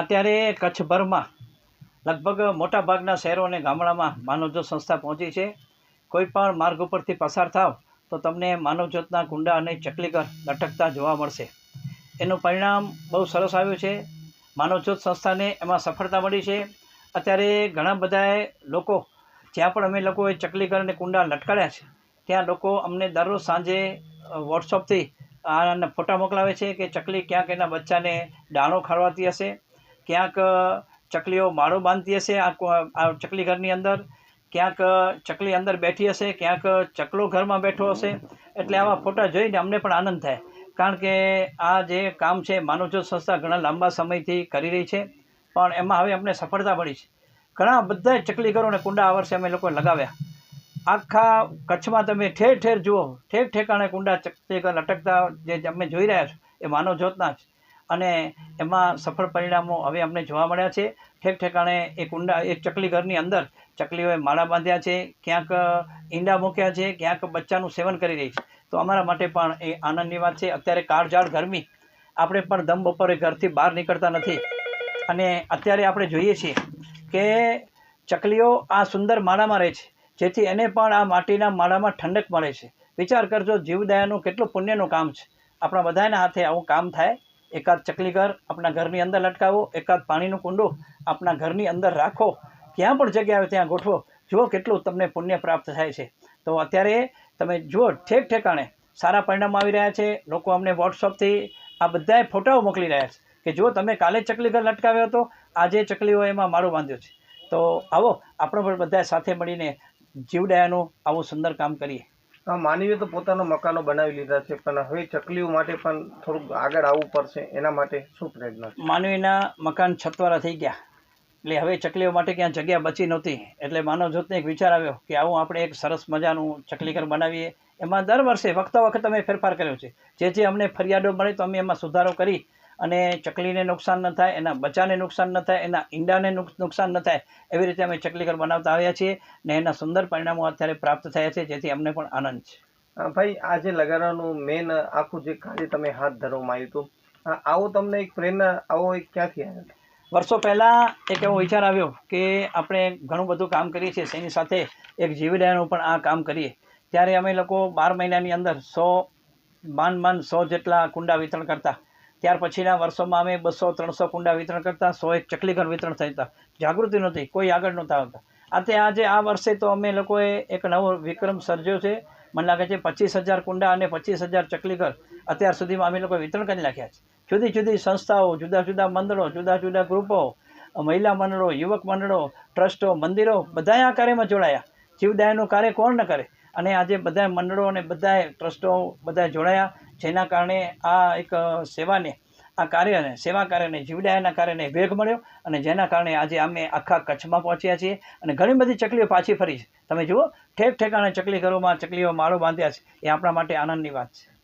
અત્યારે કચ્છભરમાં લગભગ મોટાભાગના શહેરો અને ગામડામાં માનવજ્યોત સંસ્થા પહોંચી છે. કોઈ પણ માર્ગ ઉપરથી પસાર થાવ તો તમને માનવજ્યોતના કુંડા અને ચકલીઘર લટકતા જોવા મળશે. એનું પરિણામ બહુ સરસ આવ્યું છે. માનવજ્યોત સંસ્થાને એમાં સફળતા મળી છે. અત્યારે ઘણા બધાએ લોકો, જ્યાં પણ અમે લોકોએ ચકલીઘર અને કુંડા લટકાડ્યા છે, ત્યાં લોકો અમને દરરોજ સાંજે વોટ્સઅપથી આના ફોટા મોકલાવે છે કે ચકલી ક્યાંક એના બચ્ચાને દાણો ખાવડાવતી હશે. ક્યાંક ચકલીઓ માળો બાંધતી હશે, આ ચકલી ઘરની અંદર. ક્યાંક ચકલી અંદર બેઠી હશે, ક્યાંક ચકલો ઘરમાં બેઠો હશે. એટલે આવા ફોટા જોઈને અમને પણ આનંદ થાય. કારણ કે આ જે કામ છે, માનવજ્યોત સંસ્થા ઘણા લાંબા સમયથી કરી રહી છે. પણ એમાં હવે અમને સફળતા મળી છે. ઘણા બધા ચકલી ઘરોને કુંડા આ વર્ષે અમે લોકોએ લગાવ્યા. આખા કચ્છમાં તમે ઠેર ઠેર જુઓ, ઠેર ઠેકાણે કુંડા ચકલી ઘર લટકતા જે અમે જોઈ રહ્યા છો, એ માનવજ્યોતના જ. અને એમાં સફળ પરિણામો હવે અમને જોવા મળ્યા છે. ઠેક ઠેકાણે એ કુંડા એ ચકલી ઘરની અંદર ચકલીઓએ માળા બાંધ્યા છે, ક્યાંક ઈંડા મૂક્યા છે, ક્યાંક બચ્ચાનું સેવન કરી રહી છે. તો અમારા માટે પણ એ આનંદની વાત છે. અત્યારે કાળઝાળ ગરમી. આપણે પણ દમ બપોરે ઘરથી બહાર નીકળતા નથી. અને અત્યારે આપણે જોઈએ છીએ કે ચકલીઓ આ સુંદર માળામાં રહે છે, જેથી એને પણ આ માટીના માળામાં ઠંડક મળે છે. વિચાર કરજો, જીવદયાનું કેટલું પુણ્યનું કામ છે. આપણા બધાના હાથે આવું કામ થાય એકાદ ચકલી ઘર આપણા ઘરની અંદર લટકાવો, એકાદ પાણીનું કુંડું આપણા ઘરની અંદર રાખો. ક્યાં પણ જગ્યા આવે ત્યાં ગોઠવો. જુઓ કેટલું તમને પુણ્ય પ્રાપ્ત થાય છે. તો અત્યારે તમે જુઓ ઠેક ઠેકાણે સારા પરિણામ આવી રહ્યા છે. લોકો અમને વોટ્સઅપથી આ બધાએ ફોટાઓ મોકલી રહ્યા છે કે જો તમે કાલે ચકલી ઘર લટકાવ્યો હતો, આજે ચકલીઓ એમાં મારો બાંધ્યો છે. તો આવો, આપણે પણ બધા સાથે મળીને જીવદયાનું આવું સુંદર કામ કરીએ. માનવીએ તો પોતાના મકાનો બનાવી લીધા છે, પણ હવે ચકલીઓ માટે પણ થોડુંક આગળ આવવું પડશે, એના માટે શું પ્રયત્ન માનવીના મકાન છતવાળા થઈ ગયા. એટલે હવે ચકલીઓ માટે ક્યાં જગ્યા બચી નહોતી. એટલે માનવ એક વિચાર આવ્યો કે આવું આપણે એક સરસ મજાનું ચકલીઘર બનાવીએ. એમાં દર વર્ષે વખતો વખત અમે ફેરફાર કર્યો છે. જે જે અમને ફરિયાદો મળે તો અમે એમાં સુધારો કરી અને ચકલીને નુકસાન ન થાય એના બચ્ચાને નુકસાન ન થાય એના ઈંડાને નુક- નુકસાન ન થાય એવી રીતે અમે ચકલી ઘર બનાવતા આવ્યા છીએ ને એના સુંદર પરિણામો અત્યારે પ્રાપ્ત થયા છે જેથી અમને પણ આનંદ છે. ભાઈ આ જે લગાડવાનું મેન આખું જે કાર્ય તમે હાથ ધરવામાં આવ્યું હતું આવો તમને એક પ્રેરણા આવો એક ક્યાંથી આવ્યો વર્ષો પહેલાં એક એવો વિચાર આવ્યો કે આપણે ઘણું બધું કામ કરીએ છીએ એની સાથે એક જીવદયાનું પણ આ કામ કરીએ. ત્યારે અમે લોકો બાર મહિનાની અંદર સો માન માન સો જેટલા કુંડા વિતરણ કરતા. ત્યાર પછીના વર્ષોમાં અમે બસો, ત્રણસો કુંડા વિતરણ કરતા, સો એક ચકલીઘર વિતરણ થતા જાગૃતિ નહોતી, કોઈ આગળ નહોતા આવતા. આતે આજે આ વર્ષે તો અમે લોકોએ એક નવો વિક્રમ સર્જ્યો છે. મને લાગે છે પચીસ હજાર કુંડા અને પચીસ હજાર ચકલીઘર અત્યાર સુધીમાં અમે લોકોએ વિતરણ કરી નાખ્યા છે. જુદી જુદી સંસ્થાઓ, જુદા જુદા મંડળો, જુદા જુદા ગ્રુપો, મહિલા મંડળો, યુવક મંડળો, ટ્રસ્ટો, મંદિરો બધાએ આ કાર્યમાં જોડાયા. જીવદાયનું કાર્ય કોણ ન કરે? અને આજે બધા મંડળો અને બધા ટ્રસ્ટો બધા જોડાયા, જેના કારણે આ એક સેવાને, આ કાર્યને, સેવા કાર્યને, જીવડાયાના કાર્યને વેગ મળ્યો અને જેના કારણે આજે અમે આખા કચ્છમાં પહોંચ્યા છીએ અને ઘણી બધી ચકલીઓ પાછી ફરી છે. તમે જુઓ, ઠેક ઠેકાણે ચકલી ઘરોમાં ચકલીઓ માળો બાંધ્યા છે, એ આપણા માટે આનંદની વાત છે.